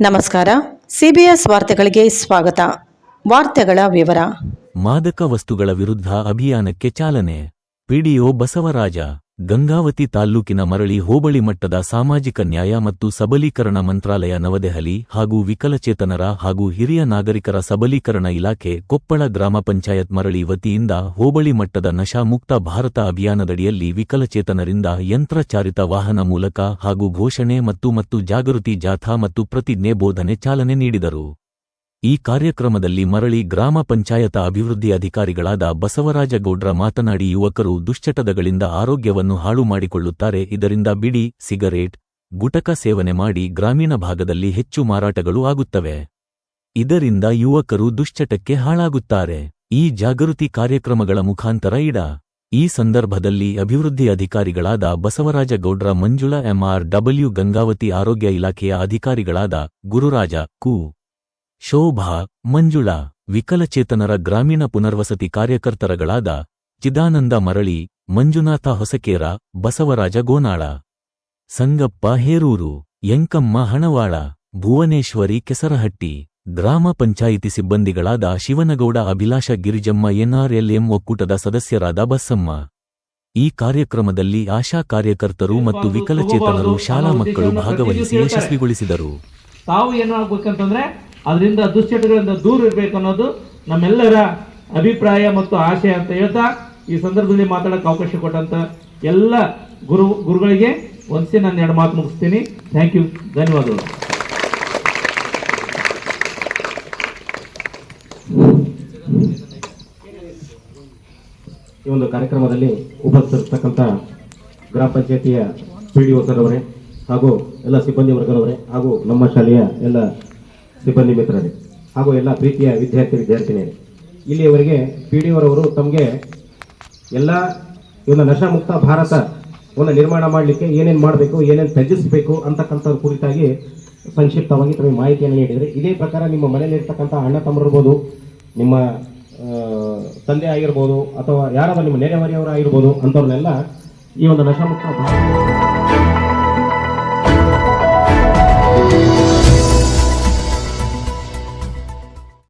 ನಮಸ್ಕಾರ. ಸಿಬಿಎಸ್ ವಾರ್ತೆಗಳಿಗೆ ಸ್ವಾಗತ. ವಾರ್ತೆಗಳ ವಿವರ. ಮಾದಕ ವಸ್ತುಗಳ ವಿರುದ್ಧ ಅಭಿಯಾನಕ್ಕೆ ಚಾಲನೆ. ಪಿಡಿಒ ಬಸವರಾಜ. ಗಂಗಾವತಿ ತಾಲ್ಲೂಕಿನ ಮರಳಿ ಹೋಬಳಿ ಮಟ್ಟದ ಸಾಮಾಜಿಕ ನ್ಯಾಯ ಮತ್ತು ಸಬಲೀಕರಣ ಮಂತ್ರಾಲಯ ನವದೆಹಲಿ ಹಾಗೂ ವಿಕಲಚೇತನರ ಹಾಗೂ ಹಿರಿಯ ನಾಗರಿಕರ ಸಬಲೀಕರಣ ಇಲಾಖೆ ಕೊಪ್ಪಳ ಗ್ರಾಮ ಪಂಚಾಯತ್ ಮರಳಿ ವತಿಯಿಂದ ಹೋಬಳಿ ಮಟ್ಟದ ನಶಾಮುಕ್ತ ಭಾರತ ಅಭಿಯಾನದಡಿಯಲ್ಲಿ ವಿಕಲಚೇತನರಿಂದ ಯಂತ್ರಚಾಲಿತ ವಾಹನ ಮೂಲಕ ಹಾಗೂ ಘೋಷಣೆ ಮತ್ತು ಮತ್ತು ಜಾಗೃತಿ ಜಾಥಾ ಮತ್ತು ಪ್ರತಿಜ್ಞೆ ಬೋಧನೆ ಚಾಲನೆ ನೀಡಿದರು. ಈ ಕಾರ್ಯಕ್ರಮದಲ್ಲಿ ಮರಳಿ ಗ್ರಾಮ ಪಂಚಾಯತ ಅಭಿವೃದ್ಧಿ ಅಧಿಕಾರಿಗಳಾದ ಬಸವರಾಜ ಗೌಡ್ರ ಮಾತನಾಡಿ, ಯುವಕರು ದುಶ್ಚಟದಗಳಿಂದ ಆರೋಗ್ಯವನ್ನು ಹಾಳು ಮಾಡಿಕೊಳ್ಳುತ್ತಾರೆ. ಇದರಿಂದ ಬಿಡಿ, ಸಿಗರೇಟ್, ಗುಟಕ ಸೇವನೆ ಮಾಡಿ ಗ್ರಾಮೀಣ ಭಾಗದಲ್ಲಿ ಹೆಚ್ಚು ಮಾರಾಟಗಳು ಆಗುತ್ತವೆ. ಇದರಿಂದ ಯುವಕರು ದುಶ್ಚಟಕ್ಕೆ ಹಾಳಾಗುತ್ತಾರೆ. ಈ ಜಾಗೃತಿ ಕಾರ್ಯಕ್ರಮಗಳ ಮುಖಾಂತರ ಇಡ. ಈ ಸಂದರ್ಭದಲ್ಲಿ ಅಭಿವೃದ್ಧಿ ಅಧಿಕಾರಿಗಳಾದ ಬಸವರಾಜ ಗೌಡ್ರ ಮಂಜುಳಾ ಎಂಆರ್ ಡಬ್ಲ್ಯೂ ಗಂಗಾವತಿ ಆರೋಗ್ಯ ಇಲಾಖೆಯ ಅಧಿಕಾರಿಗಳಾದ ಗುರುರಾಜ, ಕು. ಶೋಭಾ, ಮಂಜುಳಾ, ವಿಕಲಚೇತನರ ಗ್ರಾಮೀಣ ಪುನರ್ವಸತಿ ಕಾರ್ಯಕರ್ತರಗಳಾದ ಚಿದಾನಂದ ಮರಳಿ, ಮಂಜುನಾಥ ಹೊಸಕೇರ, ಬಸವರಾಜ ಗೋನಾಳ. ಸಂಗಪ್ಪ ಹೇರೂರು ಯಂಕಮ್ಮ ಹಣವಾಳ, ಭುವನೇಶ್ವರಿ ಕೆಸರಹಟ್ಟಿ, ಗ್ರಾಮ ಪಂಚಾಯಿತಿ ಸಿಬ್ಬಂದಿಗಳಾದ ಶಿವನಗೌಡ ಅಭಿಲಾಷ ಗಿರಿಜಮ್ಮ ಎನ್ಆರ್ಎಲ್ಎಂ ಒಕ್ಕೂಟದ ಸದಸ್ಯರಾದ ಬಸ್ಸಮ್ಮ. ಈ ಕಾರ್ಯಕ್ರಮದಲ್ಲಿ ಆಶಾ ಕಾರ್ಯಕರ್ತರು ಮತ್ತು ವಿಕಲಚೇತನರು ಶಾಲಾ ಮಕ್ಕಳು ಭಾಗವಹಿಸಿ ಯಶಸ್ವಿಗೊಳಿಸಿದರು. ತಾವು ಅದರಿಂದ ದುಶ್ಚಟಗಳಿಂದ ದೂರ ಇರಬೇಕು ಅನ್ನೋದು ನಮ್ಮೆಲ್ಲರ ಅಭಿಪ್ರಾಯ ಮತ್ತು ಆಶಯ ಅಂತ ಹೇಳ್ತಾ ಈ ಸಂದರ್ಭದಲ್ಲಿ ಮಾತಾಡಕ್ಕೆ ಅವಕಾಶ ಕೊಟ್ಟಂತ ಎಲ್ಲ ಗುರು, ಗುರುಗಳಿಗೆ ಒಂದ್ಸಿ ನಾನು ಎರಡು ಮಾತು ಮುಗಿಸ್ತೀನಿ. ಥ್ಯಾಂಕ್ ಯು ಧನ್ಯವಾದಗಳು. ಈ ಒಂದು ಕಾರ್ಯಕ್ರಮದಲ್ಲಿ ಉಪಸ್ಥಿತಕ್ಕಂಥ ಗ್ರಾಮ ಪಂಚಾಯತಿಯ ಪಿ ಡಿ ಅವರೇ ಹಾಗೂ ಎಲ್ಲ ಸಿಬ್ಬಂದಿ ವರ್ಗದವರೇ ಹಾಗೂ ನಮ್ಮ ಶಾಲೆಯ ಎಲ್ಲ ಸಿಬ್ಬಂದಿ ಮಿತ್ರರೇ, ಹಾಗೂ ಎಲ್ಲ ಪ್ರೀತಿಯ ವಿದ್ಯಾರ್ಥಿ ವಿದ್ಯಾರ್ಥಿನಿಯರೇ, ಇಲ್ಲಿಯವರೆಗೆ ಪಿ ಡಿ ಅವರವರು ತಮಗೆ ಎಲ್ಲ ಇವನ್ನ ಭಾರತ ಒಂದು ನಿರ್ಮಾಣ ಮಾಡಲಿಕ್ಕೆ ಏನೇನು ಮಾಡಬೇಕು, ಏನೇನು ತ್ಯಜಿಸಬೇಕು ಅಂತಕ್ಕಂಥ ಕುರಿತಾಗಿ ಸಂಕ್ಷಿಪ್ತವಾಗಿ ತಮಗೆ ಮಾಹಿತಿಯನ್ನು ನೀಡಿದರೆ, ಇದೇ ಪ್ರಕಾರ ನಿಮ್ಮ ಮನೆಯಲ್ಲಿರ್ತಕ್ಕಂಥ ಅಣ್ಣ ತಮ್ಮರಿರ್ಬೋದು, ನಿಮ್ಮ ತಂದೆ ಆಗಿರ್ಬೋದು, ಅಥವಾ ಯಾರಾದ್ರೂ ನಿಮ್ಮ ನೆರೆಹೊರೆಯವರು ಆಗಿರ್ಬೋದು ಅಂಥವ್ರನ್ನೆಲ್ಲ ಈ ಒಂದು ನಶಮುಕ್ತ ಭಾರತ